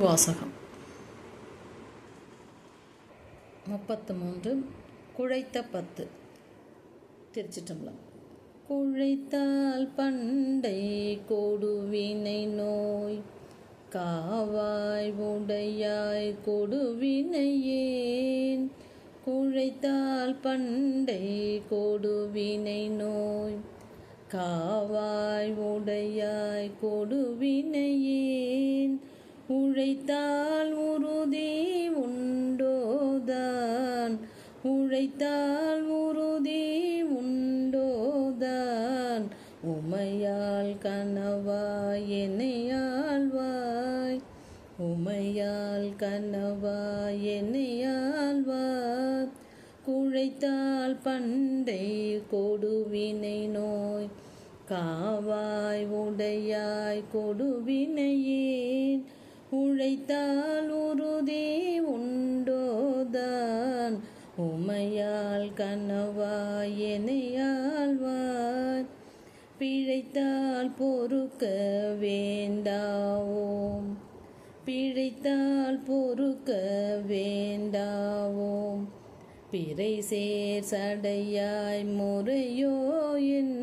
வாசகம். முப்பத்து மூன்று குழைத்த பத்து. திருச்சிட்டம்பலம் குழைத்தால் பண்டை கொடுவினை நோய் காவாய் உடையாய் கொடுவினையேன் குழைத்தால் பண்டை கொடுவினை நோய் காவாய் உடையாய் கொடுவினையேன் உழைத்தால் உறுதி உண்டோதான். உழைத்தால் உறுதி உண்டோதான். உமையால் கனவாய் என்னையாழ்வாய் உமையால் கனவாய் என்னையாழ்வாய் குழைத்தால் பண்டை கொடுவினை நோய். காவாய் உடையாய் கொடுவினையேன் உழைத்தால் உறுதி உண்டோதான். உமையால் கனவாய் என்னையாழ்வார் பிழைத்தால் பொறுக்க வேண்டாவோம். பிழைத்தால் பொறுக்க வேண்டாவோம். பிறை சேர் சடையாய் முறையோ என்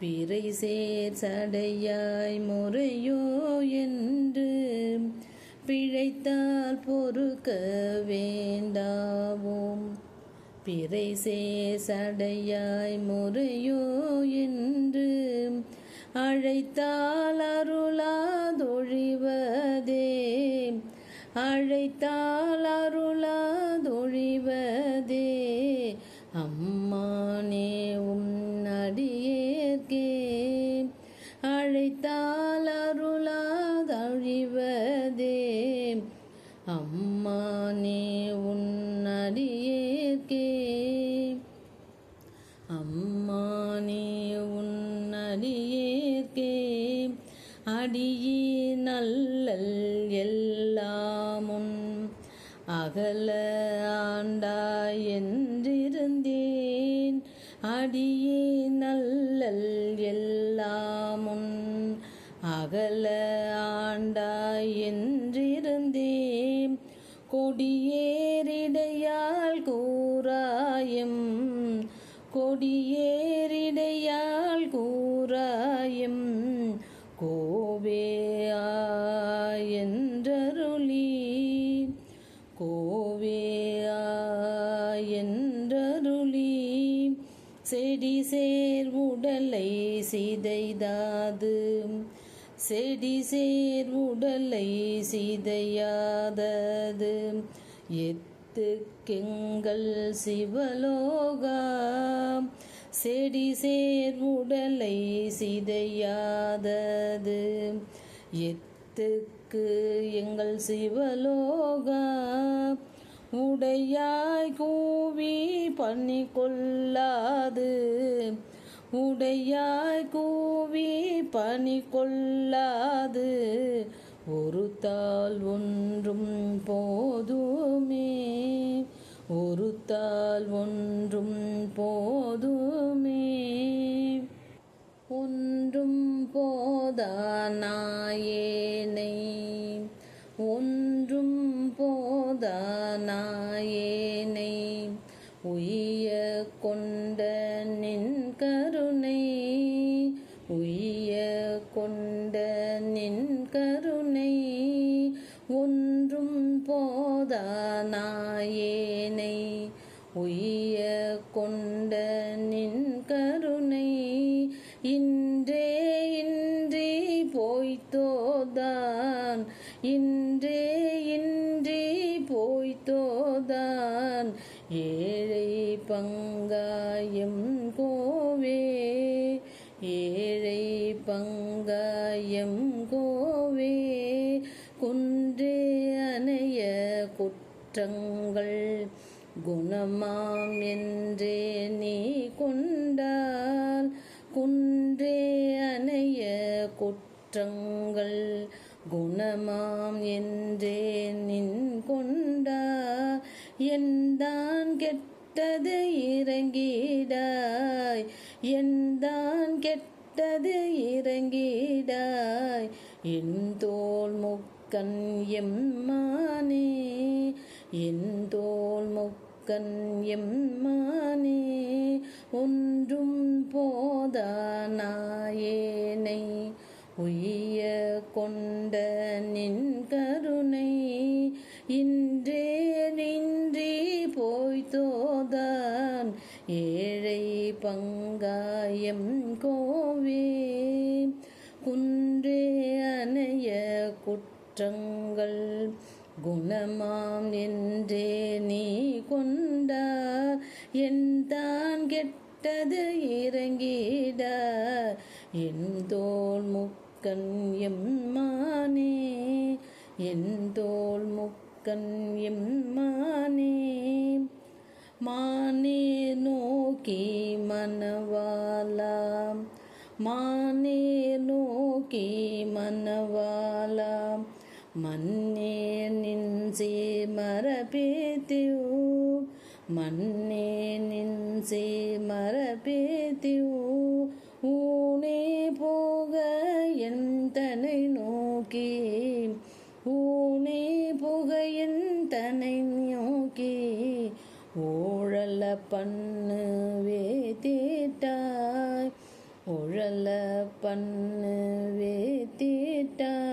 பிறை சேர் சடையாய் முறையோ என்று பிழைத்தால் பொறுக்க வேண்டாவோம். பிறை சேர் சடையாய் முறையோ என்று அழைத்தால் அருளாதொழிவதே. அழைத்தால் அருளாதொழிவதே. அருளாதழிவதே அம்மானே உன் அடியேற்கே. அம்மானே உன் அடியேற்கே. அடியே நல்லல் எல்லாமும் அகல ஆண்டாய் என்றிருந்தேன். அடியே நல்லல் எல்லாமுன் அகல ஆண்டாய் என்றிருந்தேன் கொடியேறிடையால் கூறாயம். கொடியேறிடையால் கூறாயம். கோவேயா என்றருளி. கோவேயா என்றருளி. செடி சேர் உடலை சிதைதாது. செடி சேர் உடலை சிதையாதது. எத்துக்கெங்கள் சிவலோகா. செடி சேர் உடலை சிதையாதது. எத்துக்கு எங்கள் சிவலோகா. உடையாய் கூவி பண்ணி கொள்ளாது உடையாய் கூவி பணி கொள்ளாது. ஒரு தாள் ஒன்றும் போதுமே. ஒரு தாள் ஒன்றும் ஒன்றும் போதானாயேனை. உய்ய கொண்ட நின் கருணை இன்றே இன்றி போய்த்தோதான். இன்றே இன்றி போய்த்தோதான். ஏழை பங்காயம் குற்றங்கள் குணமாம் என்றே நீ கொண்டால் குன்றே அணைய குற்றங்கள் குணமாம் என்றே நின் கொண்டா எந்தான் கெட்டது இறங்கிடாய் எந்தான் கெட்டது இறங்கிடாய் என் தோல் முக் முக்கன் எம்மானே என் முக்கன் எம்மானே ஒன்றும் போதானாயேனை உய்ய கொண்ட நின் கருணை இன்றே நின்றி போய்தோதான் ஏழை பங்காயம் கோவே குற்றங்கள் குணமாம் என்றே நீ கொண்டார் என் தான் கெட்டது இறங்கிட. என் தோல் முக்கன் எம்மானே என் தோல் முக்கன் எம்மானே மானே. நோக்கி மனவாலாம் மானே நோக்கி மனவாலாம் மன்னே நின்சே மரபேத்தியோ மன்னே நின்சே மரபேத்தியோ ஊனே போக எந்தனை நோக்கி ஊனே போக எந்தனை நோக்கி ஊழல பண்ணு வேத்திட்டாய் உழல பண்ணு வேத்திட்டாய்.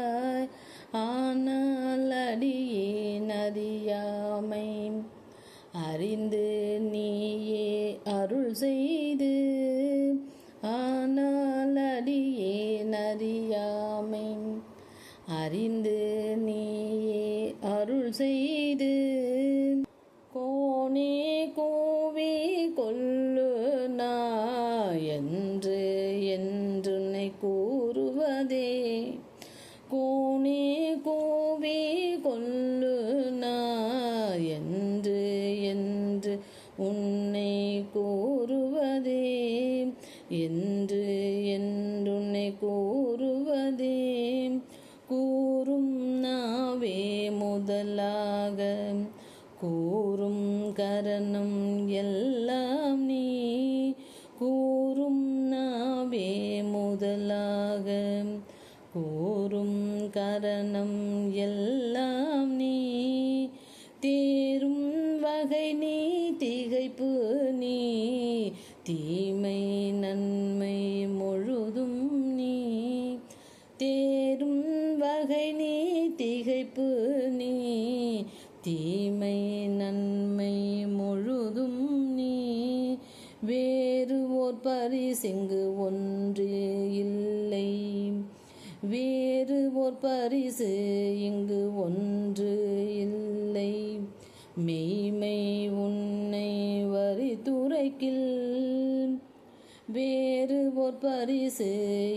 பரிசு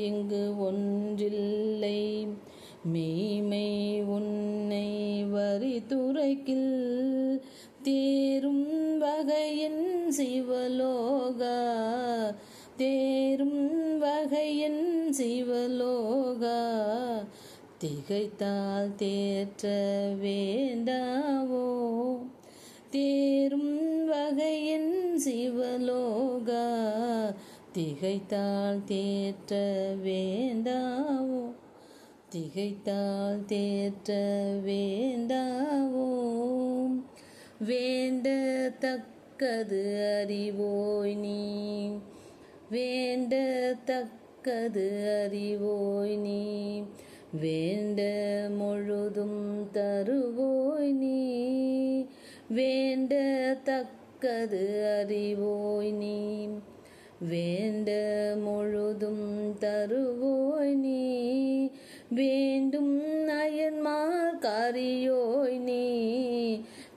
இங்கு ஒன்றில்லை. மெய்மை உன்னை வரி துறைக்கில் தேரும் வகையின் சிவலோகா. தேரும் வகையின் சிவலோகா. திகைத்தால் தேற்ற வேண்டாவோ? தேரும் வகையின் சிவலோ திகைத்தால் தேற்ற வேண்டாவோ? திகைத்தால் தேற்ற வேண்டாவோ? வேண்டத்தக்கது அறிவோய் நீ. வேண்டத்தக்கது அறிவோய் நீ. வேண்ட முழுதும் தருவோய் நீ. வேண்டத்தக்கது அறிவோய் நீ. வேண்ட முழுதும் தருவோய் நீ. வேண்டும் அயன்மார் காரியோய் நீ.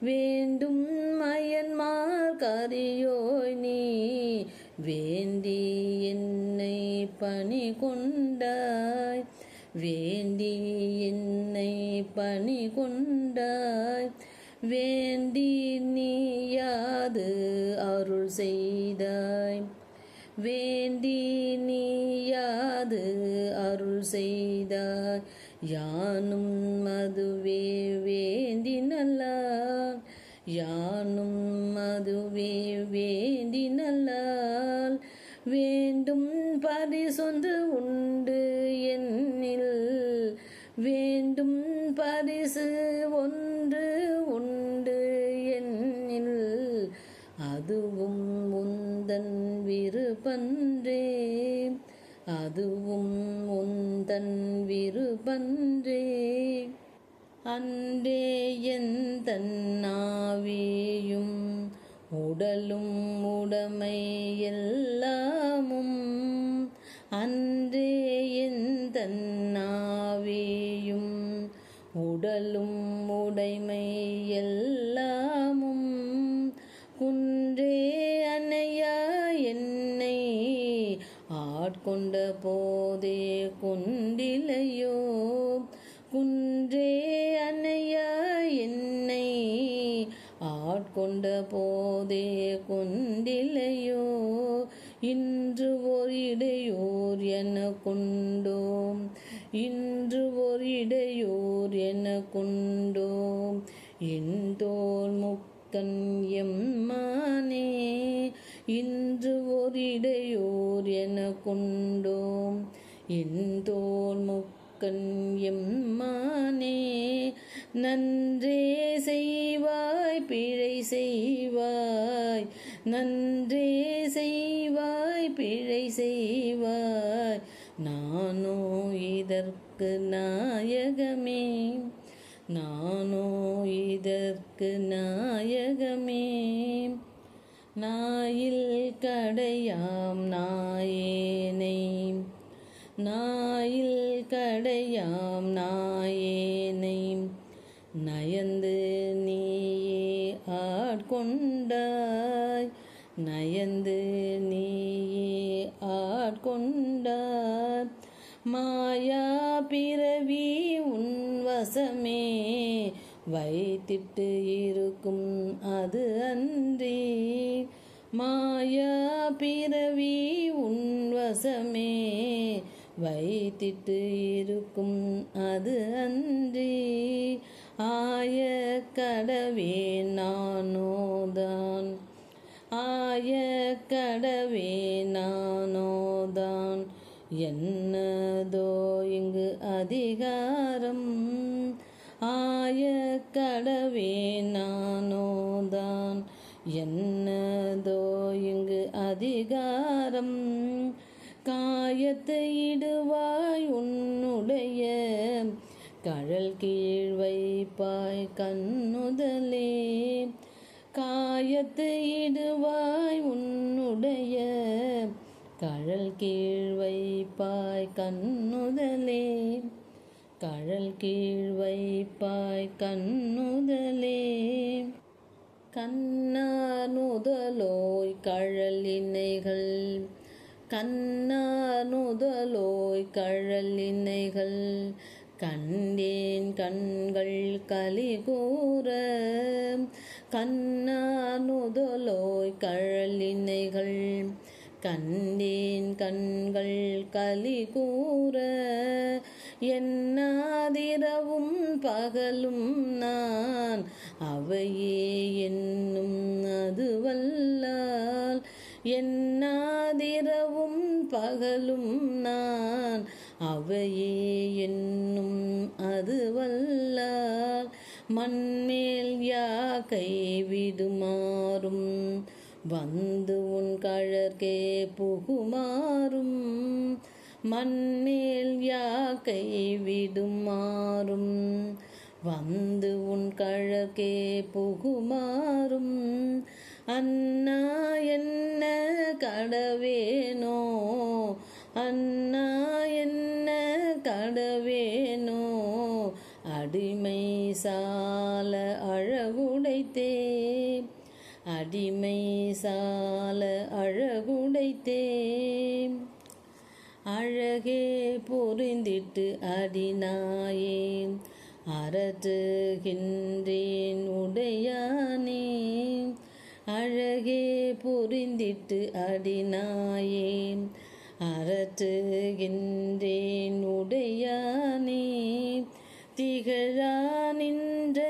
வேண்டும் அயன்மார் காரியோய் நீ. வேண்டி என்னை பணி கொண்டாய் வேண்டி என்னை பணி கொண்டாய் வேண்டி நீயாது அருள் செய்தாய். வேண்டி நீயாது அருள் செய்தாய். யானும் மதுவே வேண்டி நல்லா யானும் மதுவே வேண்டி நல்லால் வேண்டும் பரிசொன்று உண்டு என்னில் வேண்டும் பரிசு விருப்பன்றே. அதுவும் உந்தன் விருபன்றே அன்றே எந்த தன்னாவியும் உடலும் உடமை எல்லாமும் அன்றே எந்த தன்னாவியும் உடலும் உடைமை எல்லாம் கொண்ட போதே கொண்டிலையோ? குன்றே அன்னையா என்னை? ஆட்கொண்ட போதே கொண்டிலையோ? இன்று ஒரு இடையோர் என கொண்டோம். இன்று ஒரு இடையோர் என கொண்டோம். என் தோல் முக்கன் எம்மானே இன்று ஒரிடையோர் என கொண்டோம். என் தோல் முக்கன் எம்மானே நன்றே செய்வாய் பிழை செய்வாய். நன்றே செய்வாய் பிழை செய்வாய். நானோ இதற்கு நாயகமே. நானோ இதற்கு நாயகமே. நாயில் கடையாம் நாயேனை. நாயில் கடையாம் நாயேனை. நயந்து நீயே ஆட்கொண்டாய். நயந்து நீயே ஆட்கொண்டாய். மாயா பிறவி உன் வசமே வைத்திட்டு இருக்கும் அது அன்றி. மாயா பிறவி உன் வசமே வைத்திட்டு இருக்கும் அது அன்றி. ஆய கடவே நானோதான். ஆய கடவே நானோதான். என்னதோ இங்கு அதிகாரம். ஆய கடவே நானோதான். என்னதோ இங்கு அதிகாரம்? காயத்தை இடுவாய் உன்னுடைய கழல் கீழ் வைப்பாய் கண்ணுதலே. காயத்தை இடுவாய் உன்னுடைய கழல் கீழ் வைப்பாய் கண்ணுதலே. கழல் கீழ் வைப்பாய் கண்ணுதலே. கண்ணானுதலோய் கழல் இணைகள். கண்ணானுதலோய் கழல் இணைகள். கண்டேன் கண்கள் கலிகூற கண்ணானுதலோய் கழல் இணைகள். கண்டேன் கண்கள் கலிகூற என்னாதிரவும் பகலும் நான். அவையே என்னும் அதுவல்லால் என்னாதிரவும் பகலும் நான். அவையே என்னும் அதுவல்லால் மண்மேல் யா கைவிடுமாறும் வந்து உன் கழற்கே புகுமாறும். மண்மேல் யாக்கை விடுமாறும் வந்து உன் கழக்கே புகுமாறும். அண்ணா என்ன கடவேனோ? அண்ணா என்ன கடவேனோ? அடிமை சால அழகுடைத்தே. அடிமை சால அழகுடைத்தே. அழகே பொறிந்திட்டு அடினாயேன் அரற்றுகின்றேன் உடையானே. அழகே புரிந்திட்டு அடினாயேன் அரற்றுகின்றேன் உடையானே. திகழா நின்ற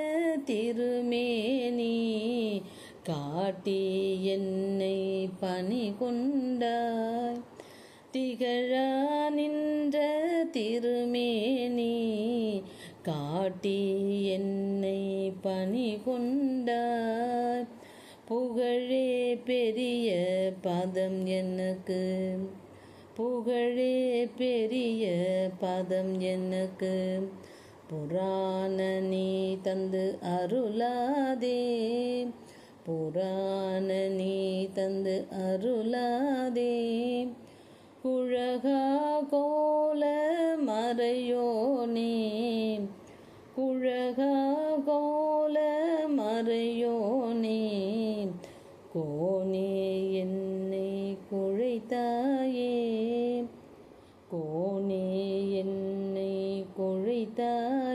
திருமேனி. காட்டி என்னை பணி கொண்டாய் திகழா நின்ற திருமேனி காட்டி என்னை பணி கொண்டார் புகழே பெரிய பதம் எனக்கு புகழே பெரிய பதம் எனக்கு. புராண நீ தந்து அருளாதே புராண நீ தந்து அருளாதே. குழகா கோல மறையோனே குழகா கோல மறையோனே கோனே என்னை குழைத்தாயே. கோனே என்னை குழைத்தாயே.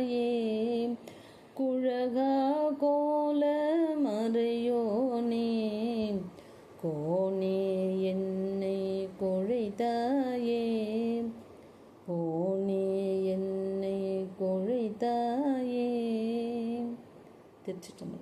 என்னை குழைத்தாயே திருச்சிட்டம்பலம்